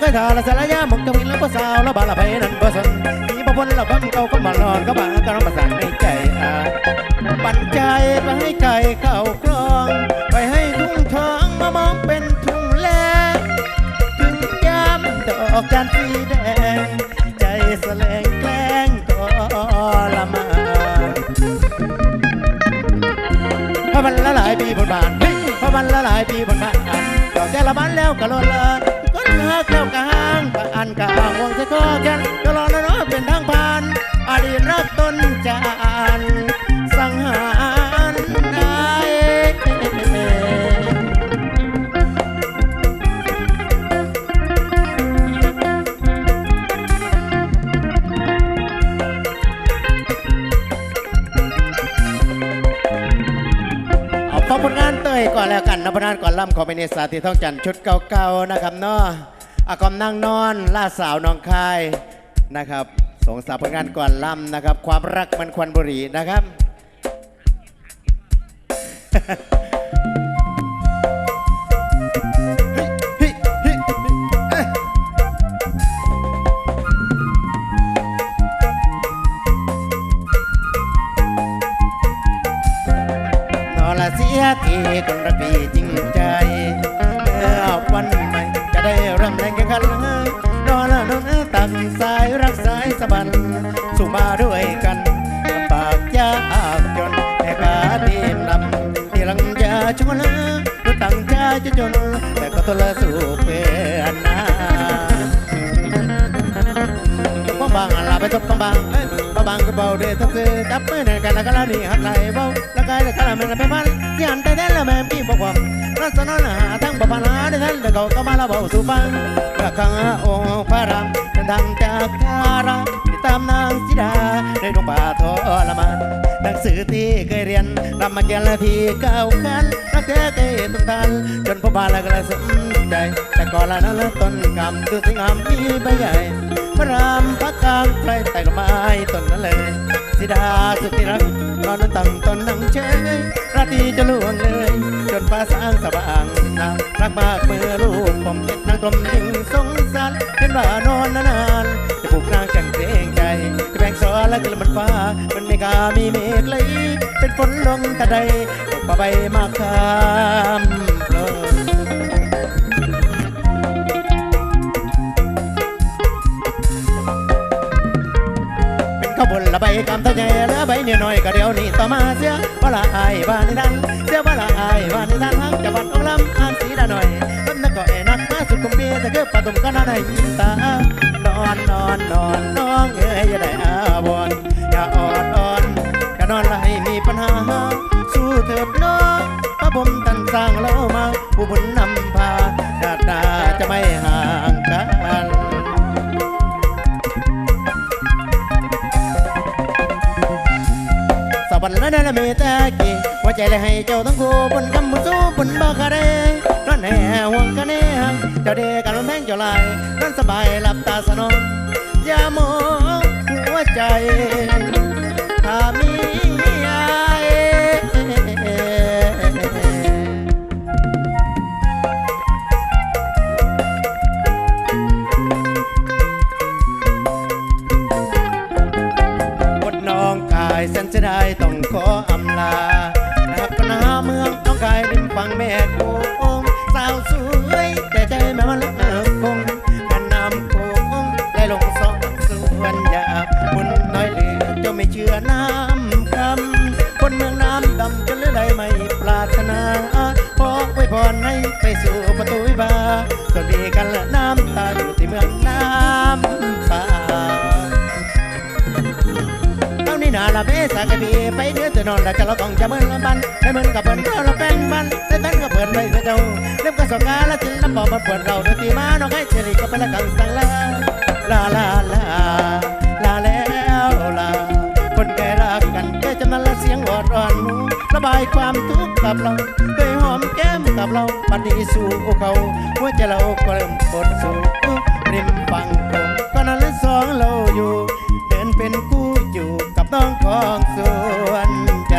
เคยทาละสารยาหมกตะวินแล้วก็สาวแล้วบาละไพนั่นบ่สนมีประพนเราคำเก่าก็มานอนก็บางก็ร้องประสานในใจอาปันใจไปให้ไก่เข้าคลอง ไปให้ทุ่งทองมามองเป็นทุ่งแลถึงยามดอกจานสีแดง ใจแสลงแกล้งทรมาพอมันละหลายปีบนบานพอมันละหลายปีบนบานดอกแก้ละบานแล้วก็ลดละ ก็เลิกแล้วกหางกะอันกะอ่างวงสะคอแกันก็รอนะเนาะเป็นทางผ่านอดีตรักต้นจานสังหารนายเอาฟังผลงานเต้ยก่อนแล้วกันนะพนานก่อนล่ำขอไปในสาธิตท่องจันทร์ชุดเก่าๆนะครับเนาะ อากอมนั่งนอนล่าสาวน้องคายนะครับส่งสาวผลงานก่อนล่ำนะครับ ความรักมันควันบุหรี่นะครับเฮ้ยเฮ้ยเอ้ยนละเสียทีคนระปีจริงใจ ริ่มแรงแข่งขันนอละนอนตักสายรักสายสะบันสู่มาด้วยกันลำบากยากจนแม่กาดีนำที่ลังยาชวนรถตั้งใจจะจน แต่ก็ทนละสู้เพื่อนนาบางบางลาไปทบบางบางเอ้ยบางบางก็เบาเดือดทับเสือจับมือในกันแล้วก็ลานี่หักไหลเบา แล้กายแล้วก็ลามันไปมันที่หันแต่แท้ละแม่พี่บอกว่ารัศนหาทั้งบาปนาในท่านแต่เขาก็มาละเบาสู่ฟังกะขังองค์พระรามเดินทางจากทาราตามนางสิดาในดงป่าทรมาน หนังสือที่เคยเรียนรำมาเกียนละทีเก้าขันรักแท้เคยต้องทันจนพบบาแล้วก็เลยสนใจ แต่ก่อนละนั้นต้นกำดูสิงามมีใบใหญ่พระรามพระกลางใครแต่ก็ไม้ต้นนั้นเลยสิดาสุดที่รักนอนต้นตั้งต้นนั่งเฉยราตรีจะล่วงเลย จนฟ้าสางสว่างนารักมากเมื่อลูกผมเจ็ดนางกลมยิ่งามีเมฆเลเป็นฝนลงแต่ใดตกปะใบมาคามโปรยเป็นข้าวบนละใบกำตะแย่ล้วใบเนี่ยน้อยก็เดี๋ยวนี้ต่อมาเสียว่าละอายว่านี่ดันเสียว่าละอายว่านี่ดันหักจะบัดองลำอ่านสีดาหน่อยต้นนักก็เอนักมาสุดคุมเบียต่เกือบปะตุ่มก็น่าได้ยินตานอนนอนนอนน้องเอ้ยอย่าได้อาวรอย่าอ่อนอ่อน นอนละให้มีปัญหา สู้เถิดน้องพระผมท่านสร้างเรามาผู้บุญนำพาดาดาจะไม่ห่างกันสวรรค์และนั่นมีแต่กี่หัวใจเลยให้เจ้าทั้งคู่บนคำมุสู้บนบ่คาเรนั่นแห่ห่วงกันเน่เจ้าเดกันแม่งเจ้าลายนั่นสบายหลับตาสนองอย่ามองหัวใจ ลานักนาเมืองน้องกายริมฝั่งแม่โกงสาวสวยแต่ใจแม่มันเลิกคงกันน้ำโขงไหลลงสองส่วนยาบุญน้อยเหลือเจ้าไม่เชื่อน้ำคำคนเมืองน้ำดำจนเหลือใดไม่ปรารถนาขอไว้พรให้ไปสู่ประตูวิบาสวัสดีกันละน้ำตาอยู่ที่เมืองน้ำ นาละเบสากะบีไปเดือดจะนอนล้วจะเราต้องจะเมินละบันได้เมินกับเปินเราเราแป้งบันได้แป้งกับเปินไว้เจ้าเล่มกับสกาละจินละบอกมาเปิดเราเดือดตีมาน้องให้เฉลี่ก็ไปละกังสังลาลาลาลาลาแล้วลาคนแก่รักกันแค่จำนั้นละเสียงอดอ่อนระบายความทุกข์กับเราเคยหอมแก้มกับเราบัดนี้สู่เขาหัวใจเราก็เริ่มปวดสู่ริมฝั่งโขงก็นั้นละสองเราอยู่ เดินเป็นคู่อยู่กั บน้องของส่วนจ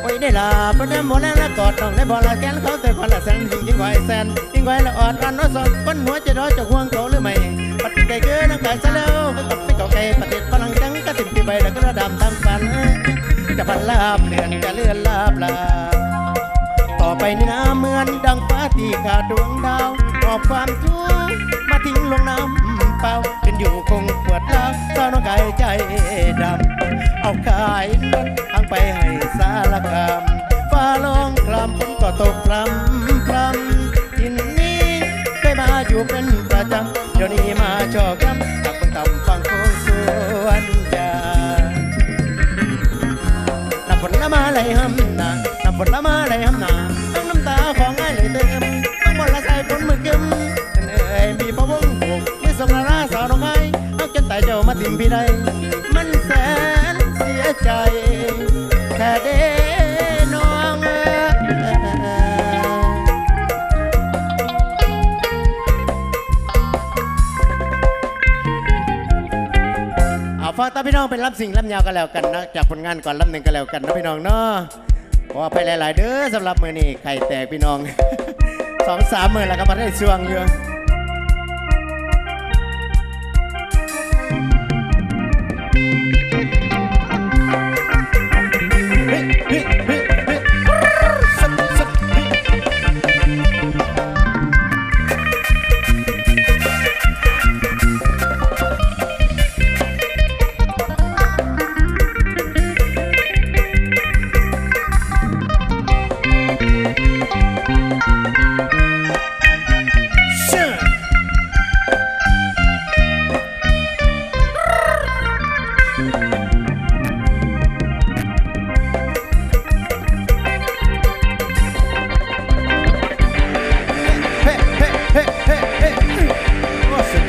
โอ้ยได้ลาปนหมดแล้วกอดน้องได้บอละแกนเขาแต่คนละแสนยิ่งยิ่งกว่าไอ้แสนยิ่งกว่าไอ้ละอ่อนรันน้อยสอนคนหัวใจร้อยจะห่วงเขาหรือไม่ปัดใจเกินนังกายซะแล้วก็กลับไปเก่าไกลประเด็นพลังจังก็ติ่มปีใบแล้วก็ระดำทั้งฝันจะพันลาบเลื่อนจะเลื่อนลาบลาต่อไปนี้นะเหมือนดังฟ้าที่ขาดดวงดาวหอบความทุกข์มาทิ้งลงน้ำ ดำ เอากายนวลทางไปให้สารคามฟ้าลองคลำฝนก็ตกพรำพรำทินนี้เคยมาอยู่เป็นประจำ เดี๋ยวนี้มาชอกย้ำตักเบิ่งต่ำฟังโคงสวนยาน้ำผลไม้ไหลห้ำนาน้ำผลไม้ไหลห้ำนาต้องน้ำตาของง่ายเลยเติมต้องบนละใส่ฝนมือกึมเอ้ยมีพะวงผูกมีสงนาราสาวน้องไห้เอาจนตายเจ้ามาทิมพี่ใดมัน ใจ แค่เด้น้องเอ้ยเอาฝากตาพี่น้องเป็นรับสิ่งรับยาวกันแล้วกันนะจากผลงานก่อนรับหนึ่งกันแล้วกันนะพี่น้องเนาะขอไปหลาย ๆ เด้อสำหรับมือนี้ไข่แตกพี่น้องสองสามมือแล้วก็มาได้ช่วงอยู่เ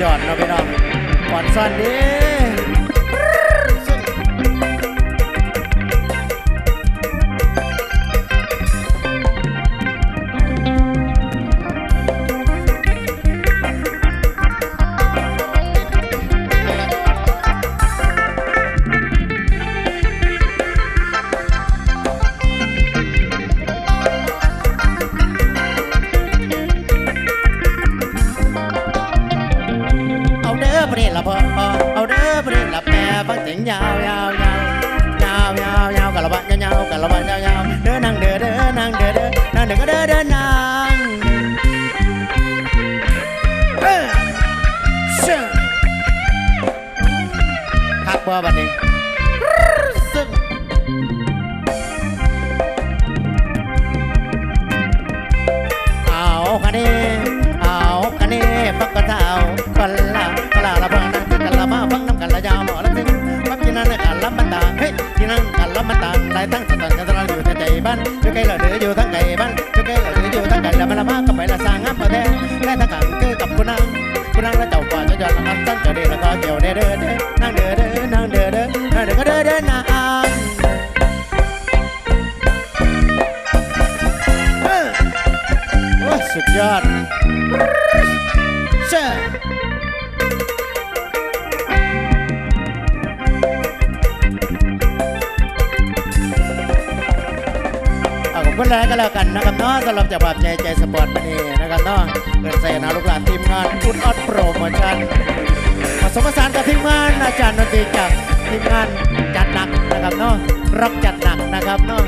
ยอดเนาะพี่น้องก่อนสั้นนี้ คักบ่บัดนี้ซึมเอาคันนี้เอาคันนี้ฟักกระเท้ากันละกะละละพังนั่งกันละมาฟังน้ำกันละยาวหมอละถึงฟักที่นั่นกันละมันต่างเฮ้ยที่นั่นกันละมันต่างหลายทั้งสัตันกันตลอดอยู่แต่ใจบ้านอยู่ไกลละเดืออยู่ทั้งไกลบ้าน ยสุดยอดเช่เอาขอบคุณแล้วก็แล้วกันนะครับเนาะสำหรับเจับภาพใจใจสปอร์ตมานี่นะครับเนาะเกิดใส่นาลูกหลานทีมงานอุดออดโปรโมชั่นผสมผสานกับทีมงานอาจารย์ดนตรีจากทีมงานจัดหนักนะครับเนาะร็อกจัดหนักนะครับเนาะ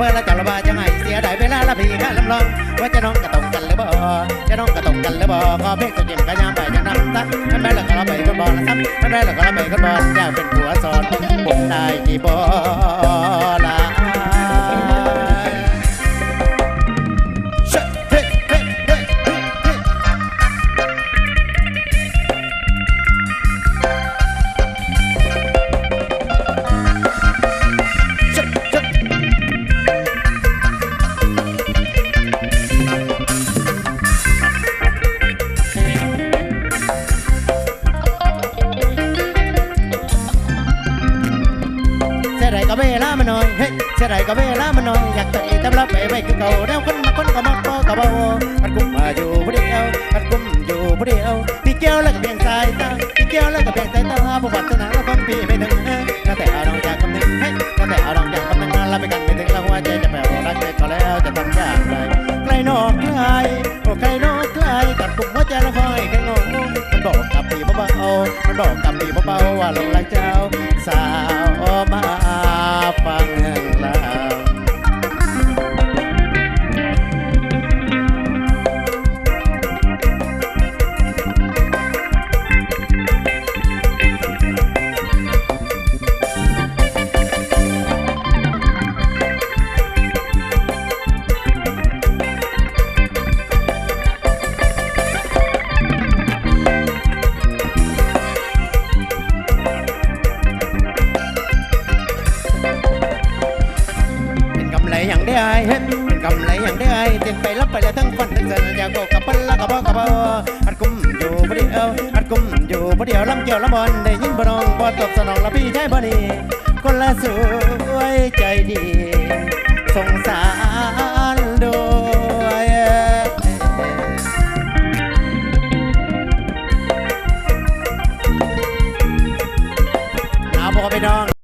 เพื่อจะระบาจะไงเสียดายเวลาละพี่ข้าลำลอง ว่าจะน้องกระตงกันหรือบ่จะน้องกระตงกันหรือบ่ขอเพลงจะเย็นก็ยามไปจะนำซักไม่แม่ละก็ละไปก็บอละซับไม่แม่ละก็ละไปก็บอลอยากเป็นผัวสอนผมได้กี่บ่ บอกกับพี่เบาๆว่าลงรักเจ้า สาวมาฟังเห่งรา อยู่บ่เดียวลำเกี่ยวลำบอลได้ยินบ่น้องบ่ตอบสนองละพี่ใช่บ่นี่คนละสวยใจดีสงส